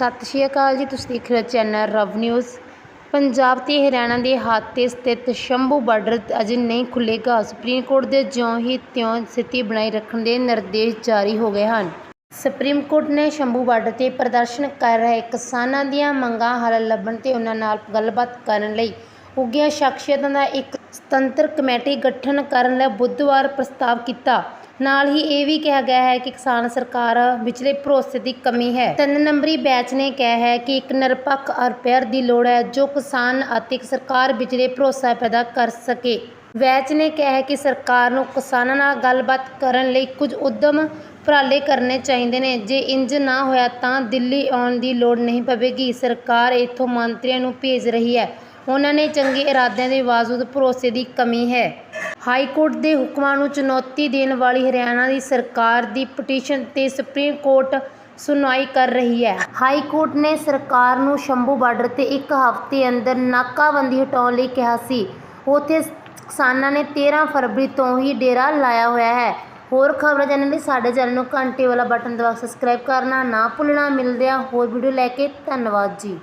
ਸਤਿ ਸ਼੍ਰੀ ਅਕਾਲ ਜੀ, ਤੁਸੀਂ ਦੇਖ ਰਹੇ ਹੋ ਚੈਨਲ ਰਵ ਨਿਊਜ਼। ਪੰਜਾਬ ਤੇ ਹਰਿਆਣਾ ਦੇ ਹੱਦ 'ਤੇ ਸਥਿਤ ਸ਼ੰਭੂ ਬਾਰਡਰ ਅਜੇ ਨਹੀਂ ਖੁੱਲ੍ਹੇਗਾ। ਸੁਪਰੀਮ ਕੋਰਟ ਦੇ ਜਿਉਂ ਹੀ ਤਿਉਂ ਸਥਿਤੀ ਬਣਾਈ ਰੱਖਣ ਦੇ ਨਿਰਦੇਸ਼ ਜਾਰੀ ਹੋ ਗਏ ਹਨ। ਸੁਪਰੀਮ ਕੋਰਟ ਨੇ ਸ਼ੰਭੂ ਬਾਰਡਰ ਤੇ ਪ੍ਰਦਰਸ਼ਨ ਕਰ ਰਹੇ ਕਿਸਾਨਾਂ ਦੀਆਂ ਮੰਗਾਂ ਹੱਲ ਲੱਭਣ ਤੇ ਉਹਨਾਂ ਨਾਲ ਗੱਲਬਾਤ ਕਰਨ ਲਈ ਉੱਘੀਆਂ ਸ਼ਖਸੀਅਤਾਂ ਦਾ ਇੱਕ ਸੁਤੰਤਰ ਕਮੇਟੀ ਗਠਨ ਕਰਨ ਲਈ ਬੁੱਧਵਾਰ ਪ੍ਰਸਤਾਵ ਕੀਤਾ। ਨਾਲ ਹੀ ਇਹ ਵੀ ਕਿਹਾ ਗਿਆ ਹੈ ਕਿ ਕਿਸਾਨ ਸਰਕਾਰ ਵਿਚਲੇ ਭਰੋਸੇ ਦੀ ਕਮੀ ਹੈ। ਤਿੰਨ ਨੰਬਰੀ ਬੈਚ ਨੇ ਕਿਹਾ ਹੈ ਕਿ ਇੱਕ ਨਿਰਪੱਖ ਅਰਪੇਅਰ ਦੀ ਲੋੜ ਹੈ ਜੋ ਕਿਸਾਨ ਅਤੇ ਸਰਕਾਰ ਵਿਚਲੇ ਭਰੋਸਾ ਪੈਦਾ ਕਰ ਸਕੇ। ਵੈਚ ਨੇ ਕਿਹਾ ਹੈ ਕਿ ਸਰਕਾਰ ਨੂੰ ਕਿਸਾਨਾਂ ਨਾਲ ਗੱਲਬਾਤ ਕਰਨ ਲਈ ਕੁਝ ਉਦਮ ਉਪਰਾਲੇ ਕਰਨੇ ਚਾਹੀਦੇ ਨੇ। ਜੇ ਇੰਜ ਨਾ ਹੋਇਆ ਤਾਂ ਦਿੱਲੀ ਆਉਣ ਦੀ ਲੋੜ ਨਹੀਂ ਪਵੇਗੀ। ਸਰਕਾਰ ਇੱਥੋਂ ਮੰਤਰੀਆਂ ਨੂੰ ਭੇਜ ਰਹੀ ਹੈ। ਉਹਨਾਂ ਨੇ ਚੰਗੇ ਇਰਾਦਿਆਂ ਦੇ ਬਾਵਜੂਦ ਭਰੋਸੇ ਦੀ ਕਮੀ ਹੈ। ਹਾਈ ਕੋਰਟ ਦੇ ਹੁਕਮਾਂ ਨੂੰ ਚੁਣੌਤੀ ਦੇਣ ਵਾਲੀ ਹਰਿਆਣਾ ਦੀ ਸਰਕਾਰ ਦੀ ਪਟੀਸ਼ਨ ਤੇ ਸੁਪਰੀਮ ਕੋਰਟ ਸੁਣਵਾਈ ਕਰ ਰਹੀ ਹੈ। ਹਾਈ ਕੋਰਟ ਨੇ ਸਰਕਾਰ ਨੂੰ ਸ਼ੰਭੂ ਬਾਰਡਰ ਤੇ ਇੱਕ ਹਫ਼ਤੇ ਅੰਦਰ ਨਾਕਾਬੰਦੀ ਹਟਾਉਣ ਲਈ ਕਿਹਾ ਸੀ। ਉੱਥੇ ਕਿਸਾਨਾਂ ਨੇ 13 ਫਰਵਰੀ ਤੋਂ ਹੀ ਡੇਰਾ ਲਾਇਆ ਹੋਇਆ ਹੈ। ਹੋਰ ਖਬਰਾਂ ਜਾਣਨ ਲਈ ਸਾਡੇ ਚੈਨਲ ਨੂੰ ਘੰਟੇ ਵਾਲਾ ਬਟਨ ਦਬਾ ਸਬਸਕ੍ਰਾਈਬ ਕਰਨਾ ਨਾ ਭੁੱਲਣਾ। ਮਿਲਦੇ ਆ ਹੋਰ ਵੀਡੀਓ ਲੈ ਕੇ। ਧੰਨਵਾਦ ਜੀ।